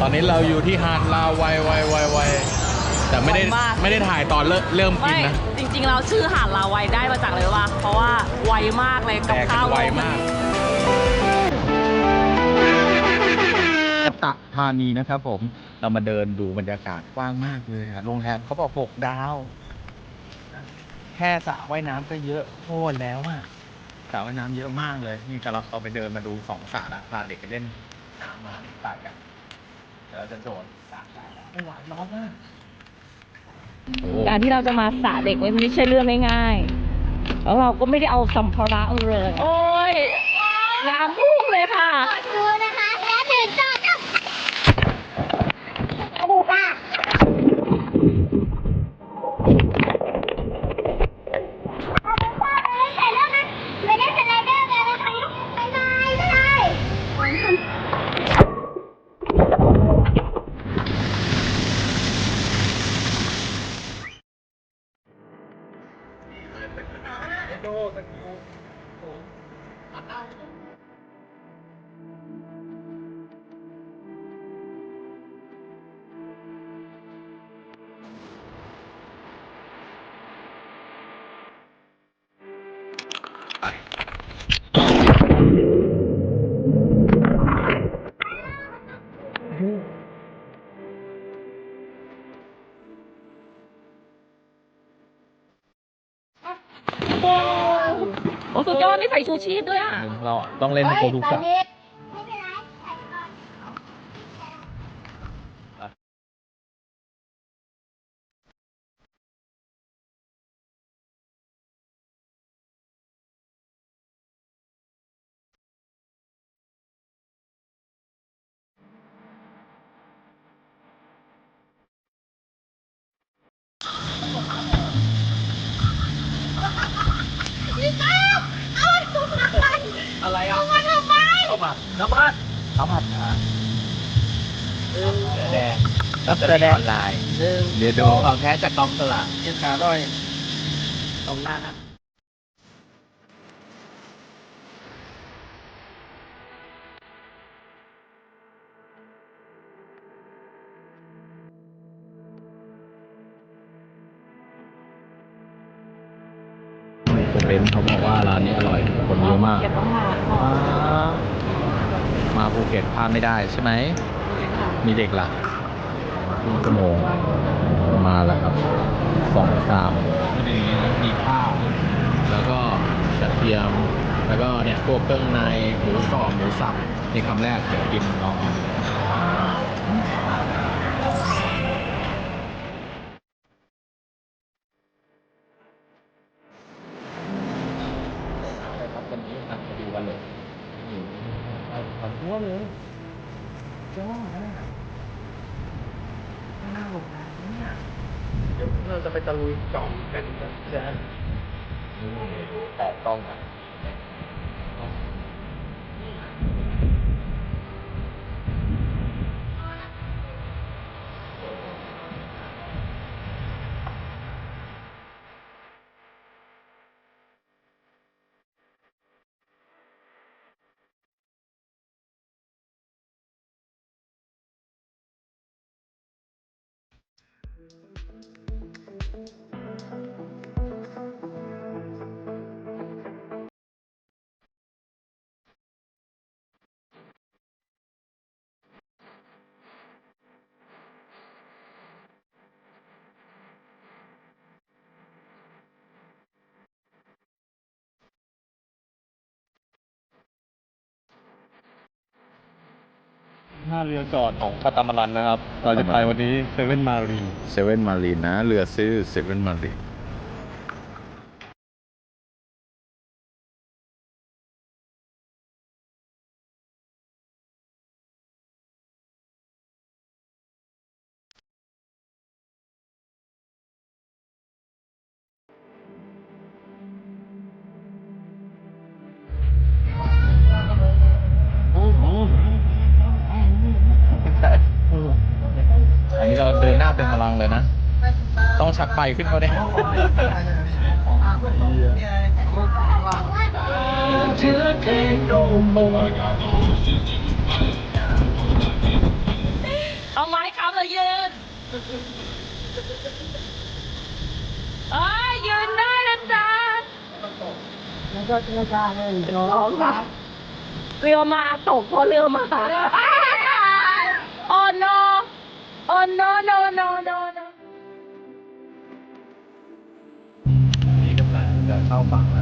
ตอนนี้เราอยู่ที่หาดลาวไวไวไวไวแต่ไม่ได้ไวมาก ไม่ได้ถ่ายตอนเริ่มเริ่มกินไม่นะ จริงๆเราชื่อหาดลาวัยได้มาจากอะไรรู้ป่ะเพราะว่าไวมากเลยแต่กับกัข้าวนไวมากตะธานีนะครับผมเรามาเดินดูบรรยากาศกว้างมากเลยอะโรงแรมเขาบอกหกดาว แค่สระว่ายน้ำก็เยอะโคตรแล้วอะสระว่ายน้ำเยอะมากเลย นี่กำลังเราไปเดินมาดูสองสระละพาเด็กไปเล่นน้ำมาสระกัน เดี๋ยวเราจะโดดสระกันไม่ไหวร้อนมากโอ้การที่เราจะมาสระเด็กมันไม่ใช่เรื่องง่ายๆแล้วเราก็ไม่ได้เอาสัมภาระเลย โอ้ยน้ำพุ่งเลยค่ะดูนะคะและ No, thank you. 아. โอ้สุดยอดไม่ใส่ชูชีพด้วยอะ เราต้องเล่นให้ครบทุกสระไม่เป็น ทำไมข้าวผัดน้ำผัดข้าวผัดนะแดงรับแสดงออนไลน์เดี๋ยวดูของแท้จากกองสลากเชียงคาร้อยตรงหน้าครับผมเป็นเขาบอกว่าร้านนี้อร่อยคนเยอะมากเก็บต้อง มาภูเก็ตพลาดไม่ได้ใช่ไหม มีเด็กล่ะครึ่งชั่วโมงมาแล้วครับสองสามเป็นอย่างนี้นะมีข้าว แล้วก็กระเทียม แล้วก็เนี่ยพวกเครื่องในหมูกรอบหมูสับนี่คำแรกเดี๋ยวกินลอง เลยจ้องนะน่าหลงนะเนี่ยเดี๋ยวเราจะไปตะลุยเจองกันจ๊ะแต่ต้องอะ ท่าเรือจอดของคาตามารันนะครับ เราจะไปวันนี้เซเว่นมารีนเซเว่นมารีนนะ เรือซื้อเซเว่นมารีนอัน เป็นพลังเลยนะ ต้องชักไปขึ้นเขาได้เลยยืนเอ้ยยืนได้นะจ๊ะแล้วก็จะได้เลยน้องครับเรือมาตกเพราะเรือมาโอ้ no โอ้ no no no no 老ข้